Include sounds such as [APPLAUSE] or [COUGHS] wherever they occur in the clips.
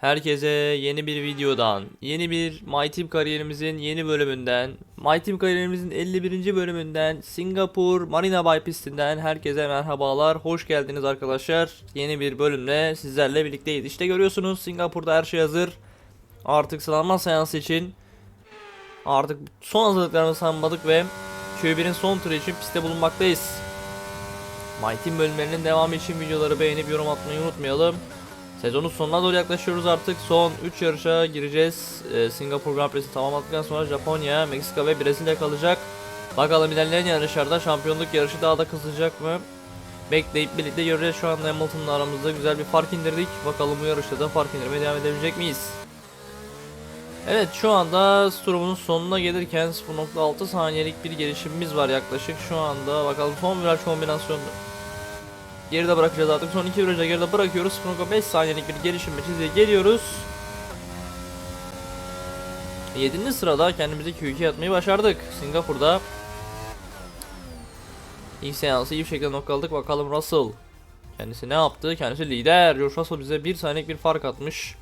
Herkese yeni bir videodan, yeni bir My Team kariyerimizin yeni bölümünden, My Team kariyerimizin 51. bölümünden, Singapur Marina Bay pistinden herkese merhabalar. Hoş geldiniz arkadaşlar. Yeni bir bölümle sizlerle birlikteyiz. İşte görüyorsunuz Singapur'da her şey hazır. Artık sınavma seansı için artık son hazırlıklarımızı tamamladık ve Q1'in son turu için pistte bulunmaktayız. My Team bölümlerinin devamı için videoları beğenip yorum atmayı unutmayalım. Sezonun sonuna doğru yaklaşıyoruz artık. Son 3 yarışa gireceğiz. Ee, Singapur Grand Prix'si tamamladıktan sonra Japonya, Meksika ve Brezilya kalacak. Bakalım ilerleyen yarışlarda şampiyonluk yarışı daha da kızacak mı? Bekleyip birlikte göreceğiz. Şu anda Hamilton'la aramızda güzel bir fark indirdik. Bakalım bu yarışta da fark indirmeye devam edebilecek miyiz? Evet şu anda turumuzun sonuna gelirken 0.6 saniyelik bir gelişimimiz var yaklaşık şu anda. Bakalım son viraj kombinasyonu geride bırakacağız artık. Son iki virajda geride bırakıyoruz. 0.5 saniyelik bir gelişimle çizgiye geliyoruz. 7. sırada kendimizi Q2 atmayı başardık. Singapur'da ilk seansı iyi bir şekilde noktaladık. Bakalım Russell kendisi ne yaptı? Kendisi lider. George Russell bize bir saniyelik bir fark atmış.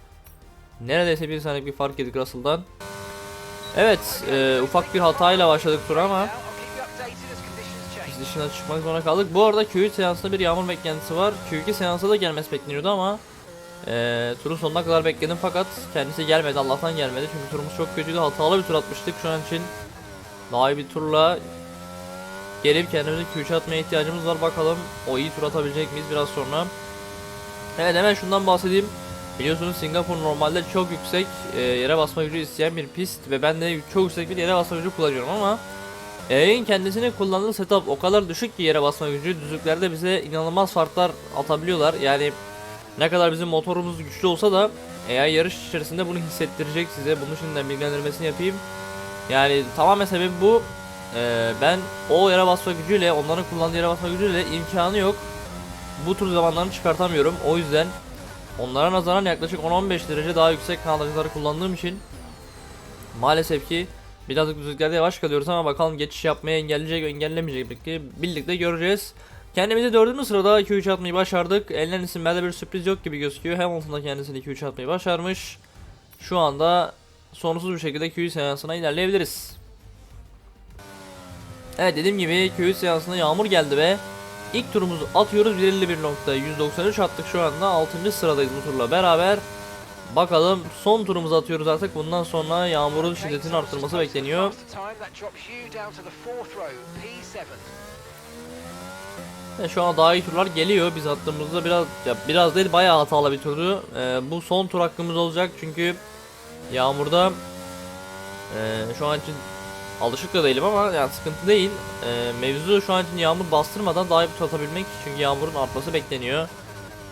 Neredeyse bir saniyelik bir fark yedik Russell'dan. Evet, e, ufak bir hatayla başladık tura ama biz dışına çıkmak zorunda kaldık. Bu arada Q3 seansında bir yağmur beklentisi var. Q2 seansa da gelmesi bekleniyordu ama e, turun sonuna kadar bekledim fakat kendisi gelmedi. Allah'tan gelmedi çünkü turumuz çok kötüydü. Hatalı bir tur atmıştık. Şu an için daha iyi bir turla gelip kendimizi Q3 atmaya ihtiyacımız var. Bakalım o iyi tur atabilecek miyiz biraz sonra. Evet hemen şundan bahsedeyim. Biliyorsunuz Singapur normalde çok yüksek e, yere basma gücü isteyen bir pist ve ben de çok yüksek bir yere basma gücü kullanıyorum ama E'nin kendisini kullandığı setup o kadar düşük ki yere basma gücü düzlüklerde bize inanılmaz farklar atabiliyorlar. Yani ne kadar bizim motorumuz güçlü olsa da eğer yarış içerisinde bunu hissettirecek size bunu şimdiden bilgilendirmesini yapayım. Yani tamamen sebebi bu. Ee, ben o yere basma gücüyle onların kullandığı yere basma gücüyle imkanı yok. Bu tür zamanlarını çıkartamıyorum. O yüzden onlara nazaran yaklaşık 10-15 derece daha yüksek kanalcıları kullandığım için maalesef ki birazcık düzlüklerde yavaş kalıyoruz ama bakalım geçiş yapmaya engelleyecek engellemeyecek birlikte, birlikte göreceğiz. Kendimizi dördüncü sırada 2-3 atmayı başardık. Elenen isimlerde bir sürpriz yok gibi gözüküyor. Hamilton da kendisini 2-3 atmayı başarmış. Şu anda sorunsuz bir şekilde Q3 seansına ilerleyebiliriz. Evet dediğim gibi Q3 seansına yağmur geldi ve ilk turumuzu atıyoruz 151.193 attık şu anda 6. sıradayız bu turla beraber. Bakalım son turumuzu atıyoruz artık bundan sonra yağmurun şiddetini arttırması bekleniyor. Ve şu an daha iyi turlar geliyor. Biz attığımızda biraz ya biraz değil bayağı hatalı bir turdu. Ee, bu son tur hakkımız olacak çünkü yağmurda e, şu an için alışık da değilim ama yani sıkıntı değil. Ee, mevzu şu an için yağmur bastırmadan daha iyi bir tur atabilmek çünkü yağmurun artması bekleniyor.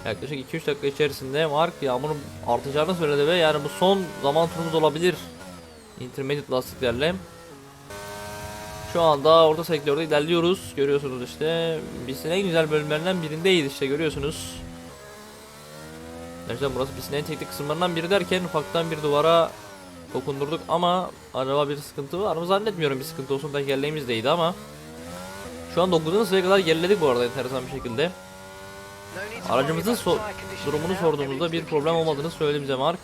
Yaklaşık 2-3 dakika içerisinde Mark yağmurun artacağını söyledi ve yani bu son zaman turumuz olabilir. Intermediate lastiklerle. Şu anda orta sektörde ilerliyoruz. Görüyorsunuz işte. Pistin en güzel bölümlerinden birindeyiz işte görüyorsunuz. Gerçekten burası pistin en teknik kısımlarından biri derken ufaktan bir duvara dokundurduk ama araba bir sıkıntı var mı zannetmiyorum bir sıkıntı olsun da gerileğimizdeydi ama şu an 9. sıraya kadar geriledik bu arada enteresan bir şekilde. Aracımızın so durumunu sorduğumuzda bir problem olmadığını söyledi bize Mark.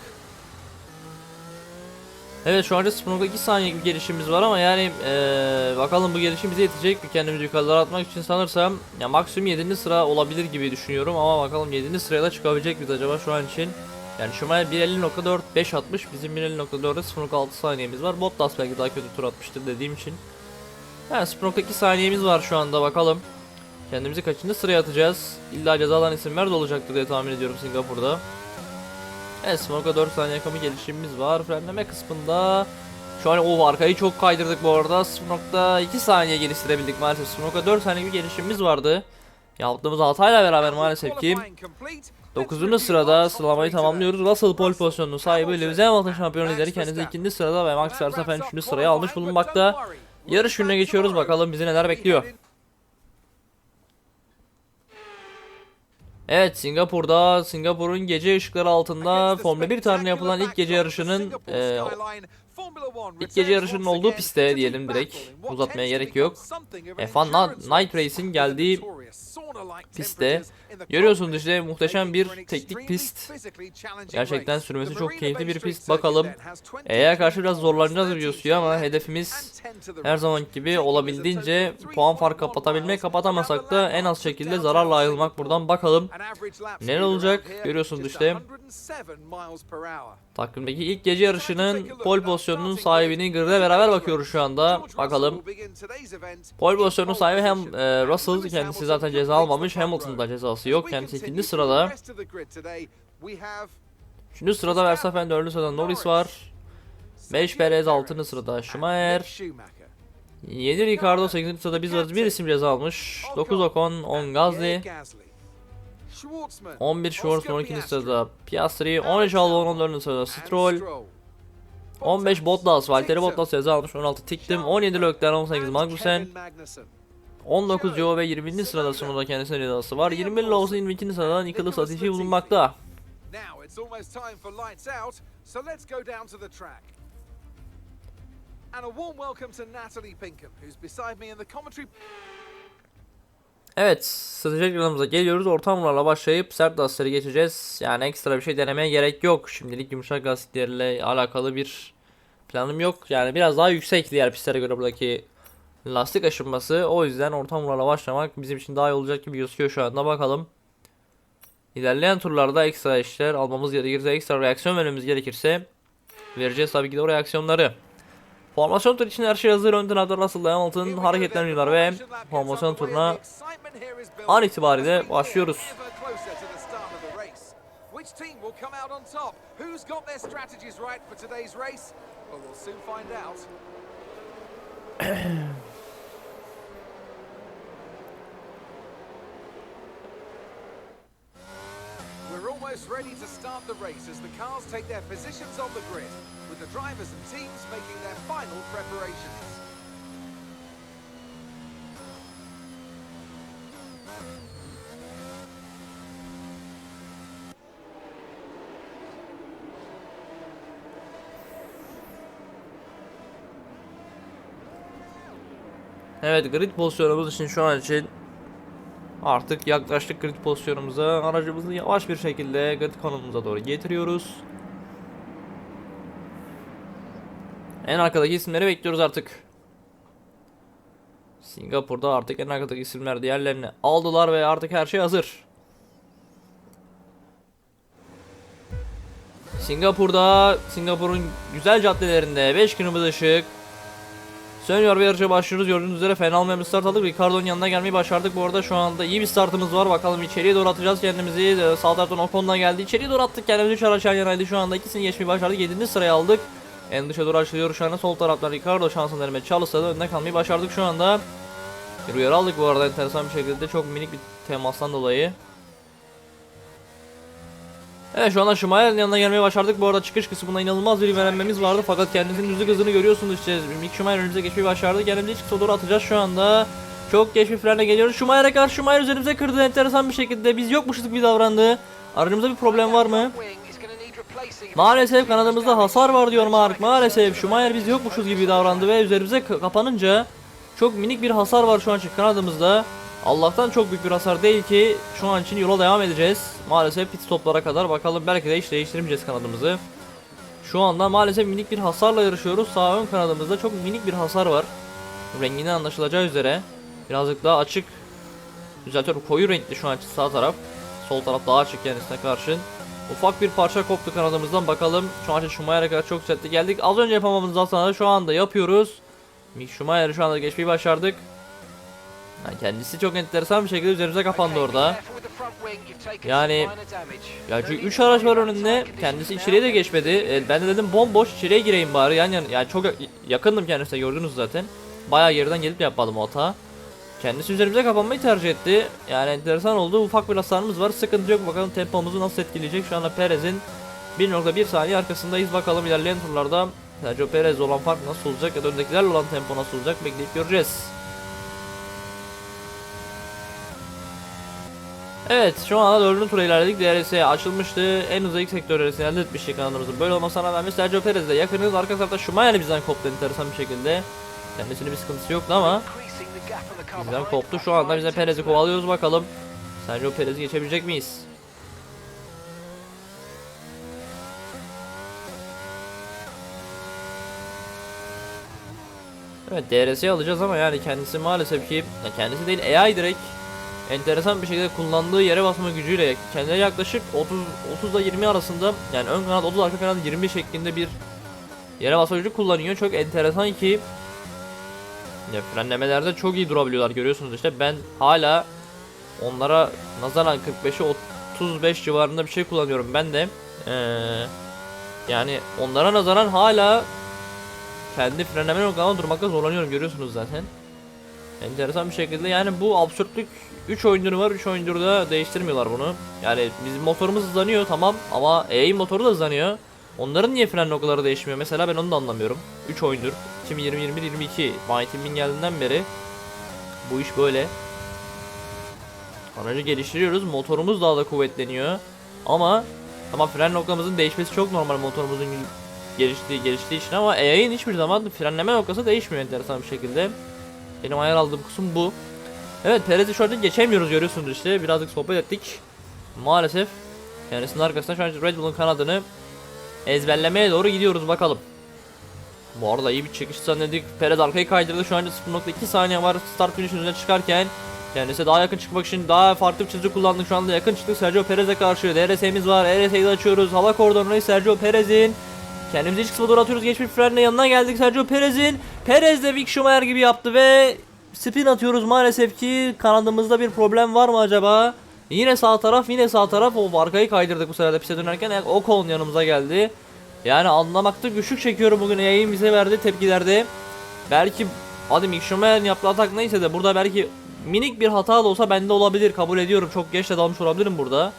Evet şu anda 0.2 saniye bir gelişimimiz var ama yani ee, bakalım bu gelişim bize yetecek mi kendimizi yukarılara atmak için sanırsam ya maksimum 7. sıra olabilir gibi düşünüyorum ama bakalım 7. sıraya da çıkabilecek miyiz acaba şu an için. Yani Schumacher 1.50.4 5 atmış bizim 1.50.4'de 0.6 saniyemiz var Bottas belki daha kötü tur atmıştır dediğim için. Yani 0.2 saniyemiz var şu anda bakalım. Kendimizi kaçıncı sıraya atacağız? İlla cezalan isimler de olacaktır diye tahmin ediyorum Singapur'da. Evet Smoke'a 4 saniye bir gelişimimiz var. Frenleme kısmında şu an o arkayı çok kaydırdık bu arada. Smoke'da 2 saniye geliştirebildik maalesef. Smoke'a 4 saniye bir gelişimimiz vardı. Yaptığımız hatayla beraber maalesef ki 9. sırada sıralamayı tamamlıyoruz. Russell pole pozisyonunun sahibi Lewis Hamilton şampiyon lideri kendisi 2. sırada ve Max Verstappen 3. sırayı almış bulunmakta. Yarış gününe geçiyoruz bakalım bizi neler bekliyor. Evet Singapur'da Singapur'un gece ışıkları altında Formula 1 tarihinde yapılan ilk gece yarışının e, ilk gece yarışının olduğu pistte diyelim direkt uzatmaya gerek yok. F1 Night Race'in geldiği pistte. Görüyorsunuz işte muhteşem bir teknik pist. Gerçekten sürmesi çok keyifli bir pist. Bakalım. Eğer karşı biraz zorlanacağız diyorsun ama hedefimiz her zaman gibi olabildiğince puan fark kapatabilmek. Kapatamasak da en az şekilde zararla ayrılmak buradan bakalım. Neler olacak? Görüyorsunuz işte. Takvimdeki ilk gece yarışının pol pozisyonunun sahibini Grid'e beraber bakıyoruz şu anda. Bakalım. Pol pozisyonunun sahibi hem e, Russell kendisi zaten ceza almamış. Hamilton'da cezası yok. Kendisi ikinci sırada. Üçüncü sırada Verstappen, dördüncü sırada Norris var. 5 Perez, 6. sırada Schumacher. 7 Ricardo, 8. sırada biz varız. Bir isim ceza almış. 9 Ocon, 10 Gasly. 11 Schwartzman, 12. sırada Piastri. 13 Albon, 14. sırada Stroll. 15 Bottas, Valtteri Bottas ceza almış. 16 Tiktim. 17 Leclerc, 18 Magnussen. 19 Joe ve 20. sırada sonunda kendisine cezası var. 21 Lawson 22. sırada Nicholas Latifi bulunmakta. And a warm welcome to Natalie Pinkham, who's beside me in the commentary. Evet, strateji ekranımıza geliyoruz. Ortamlarla başlayıp sert lastikleri geçeceğiz. Yani ekstra bir şey denemeye gerek yok. Şimdilik yumuşak lastiklerle alakalı bir planım yok. Yani biraz daha yüksek diğer pistlere göre buradaki lastik aşınması. O yüzden ortamlarla başlamak bizim için daha iyi olacak gibi gözüküyor şu anda. Bakalım. İlerleyen turlarda ekstra işler almamız gerekirse, ekstra reaksiyon vermemiz gerekirse vereceğiz tabii ki de o reaksiyonları. Formasyon turu için her şey hazır. Ön tarafta Russell Hamilton hareketleniyorlar ve formasyon turuna an itibariyle başlıyoruz. Which team will come out on top? Who's got their strategies right for today's race? Well, we'll soon find out. [COUGHS] We're almost ready to start the race as the cars take their positions on the grid, with the drivers and teams making their final preparations. Evet grid pozisyonumuz için şu an için artık yaklaştık grid pozisyonumuza. Aracımızı yavaş bir şekilde grid konumumuza doğru getiriyoruz. En arkadaki isimleri bekliyoruz artık. Singapur'da artık en arkadaki isimler diğerlerini aldılar ve artık her şey hazır. Singapur'da, Singapur'un güzel caddelerinde 5 kırmızı ışık, Sönüyor ve yarışa başlıyoruz. Gördüğünüz üzere fena bir start aldık. Ricardo'nun yanına gelmeyi başardık. Bu arada şu anda iyi bir startımız var. Bakalım içeriye doğru atacağız kendimizi. Ee, Sağ taraftan Ocon'dan geldi. İçeriye doğru attık kendimizi. 3 araç yan yanaydı. Şu anda ikisini geçmeyi başardık. 7. sıraya aldık. En dışa doğru açılıyor şu anda. Sol taraftan Ricardo şansını denemeye çalışsa da önüne kalmayı başardık şu anda. Bir uyarı aldık bu arada enteresan bir şekilde. Çok minik bir temastan dolayı. Evet şu anda Schumacher'in yanına gelmeye başardık. Bu arada çıkış kısmında inanılmaz bir ivmelenmemiz vardı. Fakat kendisinin düzlük hızını görüyorsunuz işte. Mick Schumacher önümüze geçmeyi başardı. Kendimizi çıkışa doğru atacağız şu anda. Çok geç bir frenle geliyoruz. Schumacher'e karşı Schumacher üzerimize kırdı enteresan bir şekilde. Biz yokmuşuz gibi davrandı. Aracımızda bir problem var mı? Maalesef kanadımızda hasar var diyor Mark. Maalesef Schumacher biz yokmuşuz gibi davrandı ve üzerimize kapanınca çok minik bir hasar var şu an için kanadımızda. Allah'tan çok büyük bir hasar değil ki şu an için yola devam edeceğiz. Maalesef pit stoplara kadar bakalım belki de hiç değiştirmeyeceğiz kanadımızı. Şu anda maalesef minik bir hasarla yarışıyoruz. Sağ ön kanadımızda çok minik bir hasar var. Renginden anlaşılacağı üzere birazcık daha açık. Düzeltiyorum koyu renkli şu an için sağ taraf. Sol taraf daha açık kendisine karşın. Ufak bir parça koptu kanadımızdan bakalım. Şu an Schumacher'e kadar çok setli geldik. Az önce yapamamızdan sonra şu anda yapıyoruz. Mick Schumacher'ı şu anda geçmeyi başardık. Yani kendisi çok enteresan bir şekilde üzerimize kapandı orada. Yani ya çünkü 3 araç var önünde. Kendisi içeriye de geçmedi. E, ben de dedim bomboş içeriye gireyim bari. Yani yani çok ya- yakındım kendisine gördünüz zaten. Bayağı geriden gelip yapmadım o hata. Kendisi üzerimize kapanmayı tercih etti. Yani enteresan oldu. Ufak bir hasarımız var. Sıkıntı yok. Bakalım tempomuzu nasıl etkileyecek. Şu anda Perez'in 1.1 saniye arkasındayız. Bakalım ilerleyen turlarda Sergio Perez olan fark nasıl olacak ya da öndekilerle olan tempo nasıl olacak bekleyip göreceğiz. Evet şu anda dördüncü tura ilerledik. DRS açılmıştı. En ilk sektör arasını elde etmiştik kanalımızın. Böyle olmasına rağmen Sergio Perez de yakınız. Arka tarafta Schumacher bizden koptu enteresan bir şekilde. Kendisinin bir sıkıntısı yoktu ama Bizden koptu. Şu anda bize Perez'i kovalıyoruz bakalım. Sence o Perez'i geçebilecek miyiz? Evet DRS'yi alacağız ama yani kendisi maalesef ki kendisi değil AI direkt enteresan bir şekilde kullandığı yere basma gücüyle kendine yaklaşık 30 30 ile 20 arasında yani ön kanat 30 arka kanat 20 şeklinde bir yere basma gücü kullanıyor. Çok enteresan ki ya frenlemelerde çok iyi durabiliyorlar görüyorsunuz işte ben hala onlara nazaran 45'e 35 civarında bir şey kullanıyorum ben de Ee, yani onlara nazaran hala kendi frenleme noktamda durmakta zorlanıyorum görüyorsunuz zaten. Enteresan bir şekilde yani bu absürtlük 3 oyunları var 3 oyundur da değiştirmiyorlar bunu. Yani bizim motorumuz hızlanıyor tamam ama EA motoru da hızlanıyor. Onların niye fren noktaları değişmiyor mesela ben onu da anlamıyorum. 3 oyundur 2020 21 22 Mighty Min geldiğinden beri bu iş böyle. Aracı geliştiriyoruz motorumuz daha da kuvvetleniyor. Ama ama fren noktamızın değişmesi çok normal motorumuzun geliştiği geliştiği için ama AI'nin hiçbir zaman frenleme noktası değişmiyor enteresan bir şekilde. Benim ayar aldığım kısım bu. Evet Perez'i şu geçemiyoruz görüyorsunuz işte birazcık sohbet ettik. Maalesef kendisinin arkasında şu an Red Bull'un kanadını ezberlemeye doğru gidiyoruz bakalım. Bu arada iyi bir çekiş zannettik. Perez arkayı kaydırdı. Şu an 0.2 saniye var start finish'in üzerine çıkarken. Kendisi daha yakın çıkmak için daha farklı bir çizgi kullandık. Şu anda yakın çıktık Sergio Perez'e karşı. DRS'miz var. ERS'yi de açıyoruz. Hava kordonunu Sergio Perez'in. Kendimizi iç kısma doğru atıyoruz. Geç bir frenle yanına geldik Sergio Perez'in. Perez de Vic Schumacher gibi yaptı ve spin atıyoruz maalesef ki kanadımızda bir problem var mı acaba? Yine sağ taraf yine sağ taraf o arkayı kaydırdık bu sırada piste dönerken e, Ocon yanımıza geldi. Yani anlamakta güçlük çekiyorum bugün yayın bize verdi tepkilerde. Belki hadi Schumacher'in yaptığı atak neyse de burada belki minik bir hata da olsa bende olabilir kabul ediyorum. Çok geç de dalmış olabilirim burada.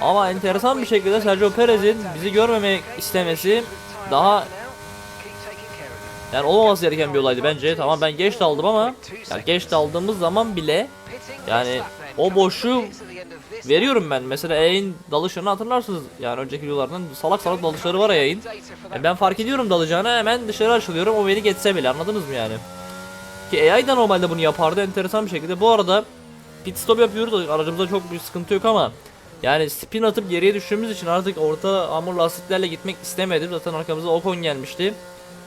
Ama enteresan bir şekilde Sergio Perez'in bizi görmemek istemesi daha yani olmaması gereken bir olaydı bence. Tamam ben geç daldım ama yani geç daldığımız zaman bile yani o boşu veriyorum ben. Mesela yayın dalışlarını hatırlarsınız. Yani önceki videolardan salak salak dalışları var ya yayın. E ben fark ediyorum dalacağını hemen dışarı açılıyorum o beni geçse bile anladınız mı yani? Ki AI da normalde bunu yapardı enteresan bir şekilde. Bu arada pit stop yapıyoruz aracımızda çok bir sıkıntı yok ama yani spin atıp geriye düştüğümüz için artık orta hamur lastiklerle gitmek istemedim. Zaten arkamıza Ocon gelmişti.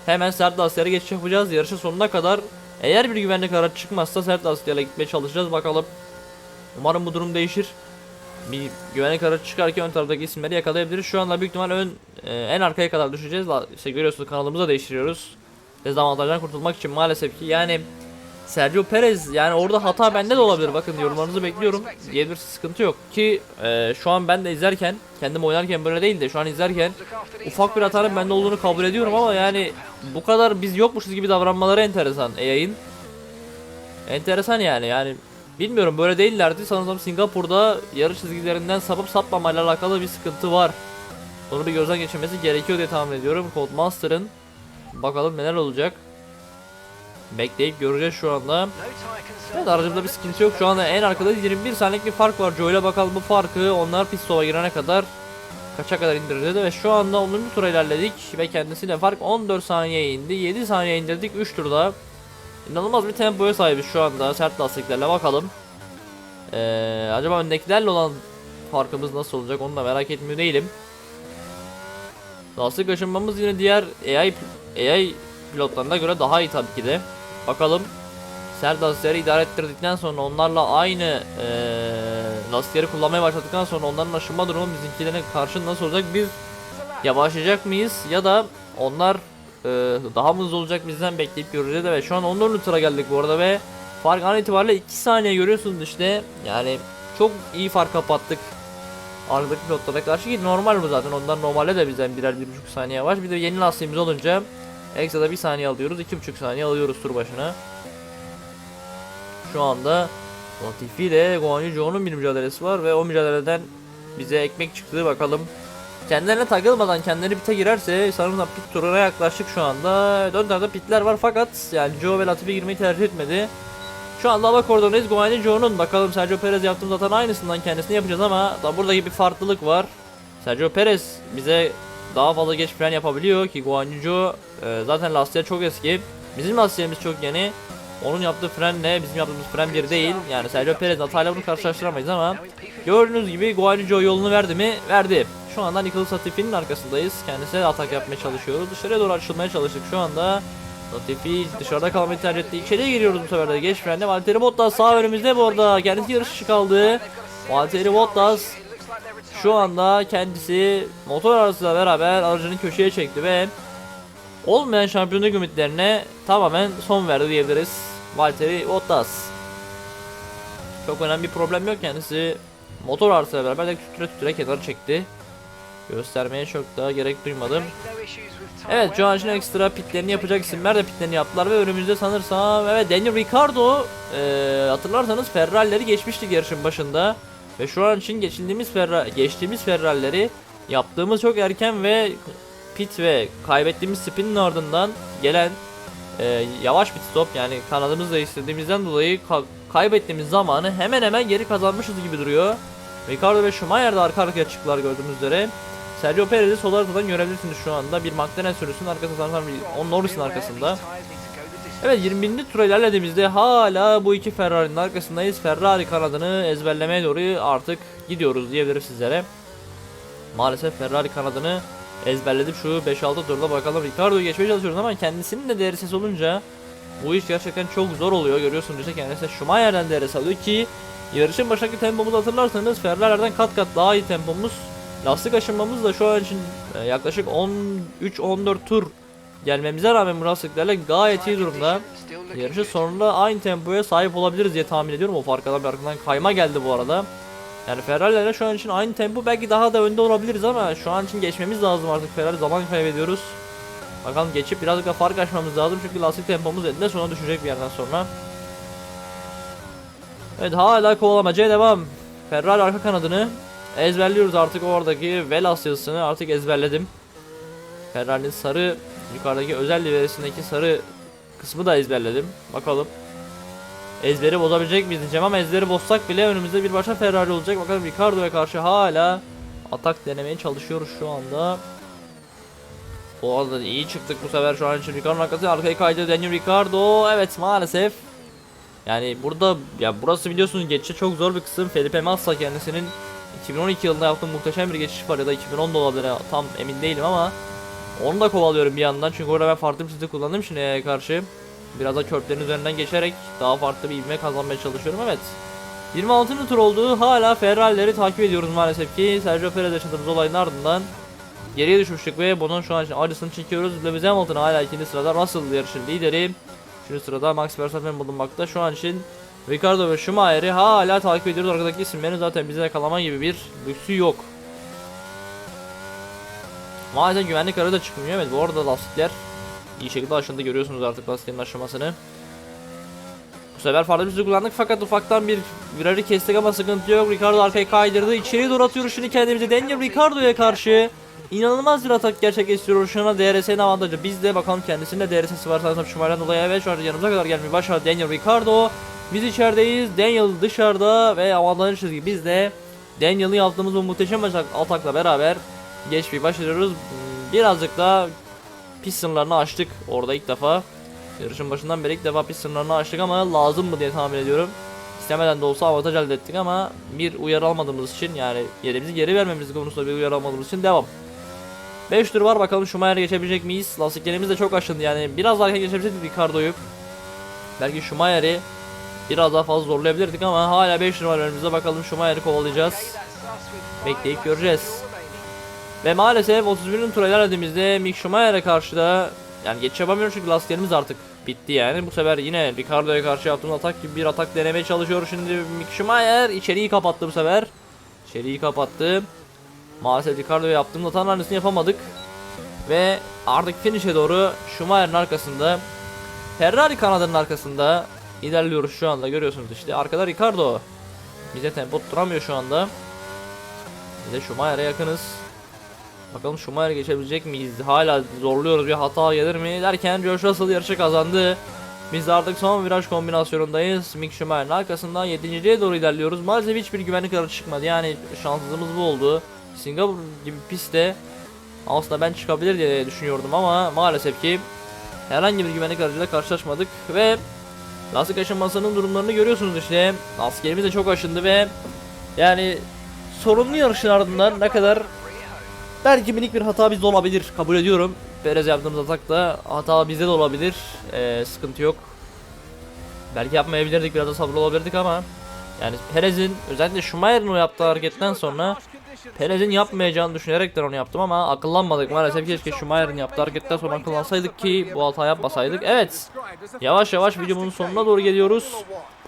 Hemen sert lastiklere geçiş yapacağız yarışın sonuna kadar. Eğer bir güvenlik araç çıkmazsa sert lastiklerle gitmeye çalışacağız bakalım. Umarım bu durum değişir. Bir güvenlik aracı çıkarken ön taraftaki isimleri yakalayabiliriz. Şu anda büyük ihtimal ön e, en arkaya kadar düşeceğiz. İşte görüyorsunuz kanalımızı da değiştiriyoruz. Dezavantajdan kurtulmak için maalesef ki yani Sergio Perez yani orada hata bende de olabilir. Bakın yorumlarınızı bekliyorum. Diye bir sıkıntı yok ki e, şu an ben de izlerken kendim oynarken böyle değil de şu an izlerken ufak bir hatanın bende olduğunu kabul ediyorum ama yani bu kadar biz yokmuşuz gibi davranmaları enteresan AI'ın. Enteresan yani yani bilmiyorum böyle değillerdi sanırsam Singapur'da yarış çizgilerinden sapıp sapmamayla alakalı bir sıkıntı var. Bunu bir gözden geçirmesi gerekiyor diye tahmin ediyorum. Codemaster'ın bakalım neler olacak. Bekleyip göreceğiz şu anda. Evet aracımda bir sıkıntı yok. Şu anda en arkada 21 saniyelik bir fark var. Joe ile bakalım bu farkı onlar pit stop'a girene kadar kaça kadar indirdi ve şu anda 10. tura ilerledik ve kendisiyle fark 14 saniyeye indi. 7 saniye indirdik 3 turda. İnanılmaz bir tempoya sahibiz şu anda sert lastiklerle bakalım. Ee, acaba öndekilerle olan farkımız nasıl olacak onu da merak etmiyor değilim. Lastik aşınmamız yine diğer AI AI pilotlarına göre daha iyi tabii ki de. Bakalım sert lastikleri idare ettirdikten sonra onlarla aynı eee lastikleri kullanmaya başladıktan sonra onların aşınma durumu bizimkilerine karşı nasıl olacak? Biz yavaşlayacak mıyız ya da onlar eee, daha mı hızlı olacak bizden bekleyip göreceğiz ve şu an 14. tura geldik bu arada ve fark an itibariyle 2 saniye görüyorsunuz işte yani çok iyi fark kapattık Arkadaki pilotlara karşı ki normal bu zaten ondan normalde de bizden birer bir buçuk saniye yavaş bir de yeni lastiğimiz olunca Ekstra bir saniye alıyoruz. iki buçuk saniye alıyoruz tur başına. Şu anda Latifi ile Guan Yu Zhou'nun bir mücadelesi var ve o mücadeleden bize ekmek çıktı bakalım. Kendilerine takılmadan kendileri pite girerse sanırım pit turuna yaklaştık şu anda. Dön tarafta pitler var fakat yani Joe ve Latifi girmeyi tercih etmedi. Şu anda hava koridorundayız. Guan Yu Zhou'nun bakalım Sergio Perez yaptığım zaten aynısından kendisini yapacağız ama da buradaki bir farklılık var. Sergio Perez bize daha fazla geç fren yapabiliyor ki Yu Zhou e, zaten lastiği çok eski. Bizim lastiğimiz çok yeni. Onun yaptığı frenle bizim yaptığımız fren bir değil. Yani Sergio Perez hatayla bunu karşılaştıramayız ama gördüğünüz gibi Guanyu yolunu verdi mi? Verdi. Şu anda Nicholas Latifi'nin arkasındayız. Kendisine atak yapmaya çalışıyoruz. Dışarıya doğru açılmaya çalıştık şu anda. Latifi dışarıda kalmayı tercih etti. İçeriye giriyoruz bu sefer de. Geç frende. Valtteri Bottas sağ önümüzde bu arada. Kendisi yarış dışı kaldı. Valtteri Bottas şu anda kendisi motor arasıyla beraber aracını köşeye çekti ve olmayan şampiyonluk ümitlerine tamamen son verdi diyebiliriz. Valtteri Bottas. Çok önemli bir problem yok kendisi motor arasıyla beraber de tütüre tütüre kenara çekti. Göstermeye çok daha gerek duymadım. Evet için ekstra pitlerini yapacak isimler de pitlerini yaptılar ve önümüzde sanırsam evet Daniel Ricciardo eee, hatırlarsanız Ferrari'leri geçmiştik yarışın başında ve şu an için geçildiğimiz Ferrari geçtiğimiz Ferrari'leri yaptığımız çok erken ve pit ve kaybettiğimiz spinin ardından gelen eee, yavaş pit stop yani kanadımızla istediğimizden dolayı ka- kaybettiğimiz zamanı hemen hemen geri kazanmışız gibi duruyor. Ricardo ve Schumacher de arka arkaya çıktılar gördüğünüz üzere. Sergio Perez'i sol arkadan görebilirsiniz şu anda. Bir McLaren sürüsünün arkasında sanırsam bir- on Norris'in arkasında. Evet 20. tura ilerlediğimizde hala bu iki Ferrari'nin arkasındayız. Ferrari kanadını ezberlemeye doğru artık gidiyoruz diyebiliriz sizlere. Maalesef Ferrari kanadını ezberledim şu 5-6 turda bakalım Ricardo'yu geçmeye çalışıyoruz ama kendisinin de DRS olunca bu iş gerçekten çok zor oluyor görüyorsunuz işte kendisi Schumacher'den DRS alıyor ki yarışın başındaki tempomuzu hatırlarsanız Ferrari'lerden kat kat daha iyi tempomuz lastik aşınmamız da şu an için e, yaklaşık 13-14 tur gelmemize rağmen bu lastiklerle gayet iyi durumda. Yarışın sonunda aynı tempoya sahip olabiliriz diye tahmin ediyorum. O farkadan bir arkadan kayma geldi bu arada. Yani Ferrari'lerle şu an için aynı tempo belki daha da önde olabiliriz ama şu an için geçmemiz lazım artık Ferrari zaman kaybediyoruz. Bakalım geçip birazcık da fark açmamız lazım çünkü lastik tempomuz eninde sonunda düşecek bir yerden sonra. Evet hala kovalamacaya devam. Ferrari arka kanadını ezberliyoruz artık oradaki Velas yazısını artık ezberledim. Ferrari'nin sarı yukarıdaki özel liverisindeki sarı kısmı da ezberledim. Bakalım. Ezberi bozabilecek miyiz diyeceğim ama ezberi bozsak bile önümüzde bir başka Ferrari olacak. Bakalım Ricardo'ya karşı hala atak denemeye çalışıyoruz şu anda. O anda iyi çıktık bu sefer şu an için Ricardo'nun arkası arkaya kaydı Daniel Ricardo. Evet maalesef. Yani burada ya burası biliyorsunuz geçişe çok zor bir kısım. Felipe Massa kendisinin 2012 yılında yaptığı muhteşem bir geçiş var ya da 2010 da olabilir tam emin değilim ama onu da kovalıyorum bir yandan çünkü orada ben farklı bir sistem kullandım şimdi karşı. Biraz da körplerin üzerinden geçerek daha farklı bir ivme kazanmaya çalışıyorum evet. 26. tur oldu hala Ferrari'leri takip ediyoruz maalesef ki Sergio Perez yaşadığımız olayın ardından geriye düşmüştük ve bunun şu an için acısını çekiyoruz. Lewis Hamilton hala ikinci sırada Russell yarışın lideri. Üçüncü sırada Max Verstappen bulunmakta. Şu an için Ricardo ve Schumacher'i hala takip ediyoruz. Arkadaki isimlerin zaten bize yakalama gibi bir lüksü yok. Maalesef güvenlik arı da çıkmıyor. Evet bu arada lastikler iyi şekilde aşındı. Görüyorsunuz artık lastiklerin aşınmasını. Bu sefer farklı bir kullandık fakat ufaktan bir virajı kestik ama sıkıntı yok. Ricardo arkaya kaydırdı. İçeriye doğru atıyoruz şimdi kendimizi. Daniel Ricardo'ya karşı inanılmaz bir atak gerçekleştiriyoruz. Şu an DRS'nin avantajı. Biz de bakalım kendisinde DRS'si var sanırsam Schumacher'den dolayı. Evet şu an yanımıza kadar gelmeye başladı Daniel Ricardo. Biz içerideyiz. Daniel dışarıda ve avantajlı çizgi. Biz de Daniel'ın yaptığımız bu muhteşem atak- atakla beraber geçmeyi başarıyoruz. Birazcık da pist sınırlarını aştık orada ilk defa. Yarışın başından beri ilk defa pist sınırlarını aştık ama lazım mı diye tahmin ediyorum. İstemeden de olsa avantaj elde ettik ama bir uyarı almadığımız için yani yerimizi geri vermemiz konusunda bir uyarı almadığımız için devam. 5 tur var bakalım Schumacher'e geçebilecek miyiz? Lastiklerimiz de çok aşındı yani biraz daha erken geçebilseydik Ricardo'yu. Belki Schumacher'i biraz daha fazla zorlayabilirdik ama hala 5 tur var önümüzde bakalım Schumacher'i kovalayacağız. Bekleyip göreceğiz. Ve maalesef 31. tura ilerlediğimizde Mick Schumacher'e karşı da yani geç yapamıyoruz çünkü lastiklerimiz artık bitti yani. Bu sefer yine Ricardo'ya karşı yaptığımız atak gibi bir atak denemeye çalışıyor şimdi Mick Schumacher içeriği kapattı bu sefer. İçeriği kapattı. Maalesef Ricardo'ya yaptığımız hatanın aynısını yapamadık. Ve artık finish'e doğru Schumacher'in arkasında Ferrari kanadının arkasında ilerliyoruz şu anda görüyorsunuz işte. Arkada Ricardo. Bize tempo tutturamıyor şu anda. Biz de Schumacher'e yakınız. Bakalım Schumacher geçebilecek miyiz? Hala zorluyoruz bir hata gelir mi derken George Russell yarışı kazandı. Biz de artık son viraj kombinasyonundayız. Mick Schumacher'in arkasından 7.liğe doğru ilerliyoruz. Maalesef hiçbir güvenlik aracı çıkmadı. Yani şanssızlığımız bu oldu. Singapur gibi pistte aslında ben çıkabilir diye düşünüyordum ama maalesef ki herhangi bir güvenlik aracıyla karşılaşmadık ve Lastik aşınmasının durumlarını görüyorsunuz işte. Lastiklerimiz de çok aşındı ve yani sorunlu yarışın ardından ne kadar belki minik bir hata bizde olabilir kabul ediyorum. Perez yaptığımız atakta hata bizde de olabilir. Ee, sıkıntı yok. Belki yapmayabilirdik biraz da sabırlı olabilirdik ama yani Perez'in özellikle Schumacher'in o yaptığı hareketten sonra Perez'in yapmayacağını düşünerek de onu yaptım ama akıllanmadık maalesef keşke Schumacher'in yaptığı hareketten sonra akıllansaydık ki bu hata yapmasaydık. Evet yavaş yavaş videomun sonuna doğru geliyoruz.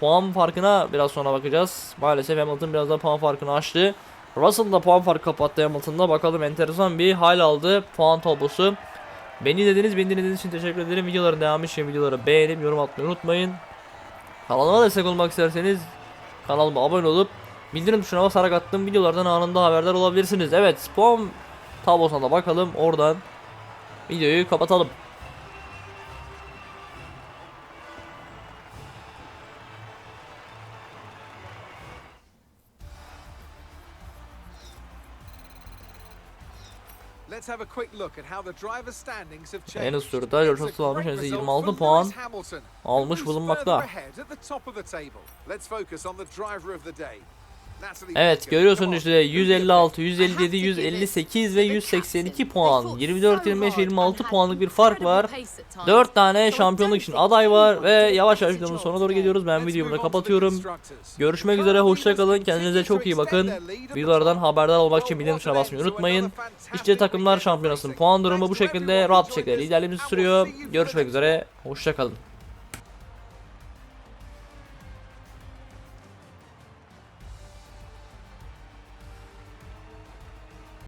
Puan farkına biraz sonra bakacağız. Maalesef Hamilton biraz da puan farkını aştı. Russell da puan farkı kapattı Hamilton'da. Bakalım enteresan bir hal aldı puan tablosu. Beni izlediğiniz, beni dinlediğiniz için teşekkür ederim. Videoların devamı için videoları beğenip yorum atmayı unutmayın. Kanalıma destek olmak isterseniz kanalıma abone olup bildirim tuşuna basarak attığım videolardan anında haberdar olabilirsiniz. Evet puan tablosuna da bakalım oradan videoyu kapatalım. Üst turda George Russell almış henüz result 26 for puan almış bulunmakta. Evet görüyorsunuz işte who do you 156, think? 157, 158 ve 182 puan. 24, 25, 26 puanlık bir fark var. 4 tane şampiyonluk için aday var ve yavaş yavaş videonun sonuna doğru geliyoruz. Ben videomu da kapatıyorum. Görüşmek üzere hoşçakalın. Kendinize çok iyi bakın. Videolardan haberdar olmak için bildirim tuşuna basmayı unutmayın. İşte takımlar şampiyonasının puan durumu bu şekilde rahat bir şekilde liderliğimizi sürüyor. Görüşmek üzere. Hoşçakalın.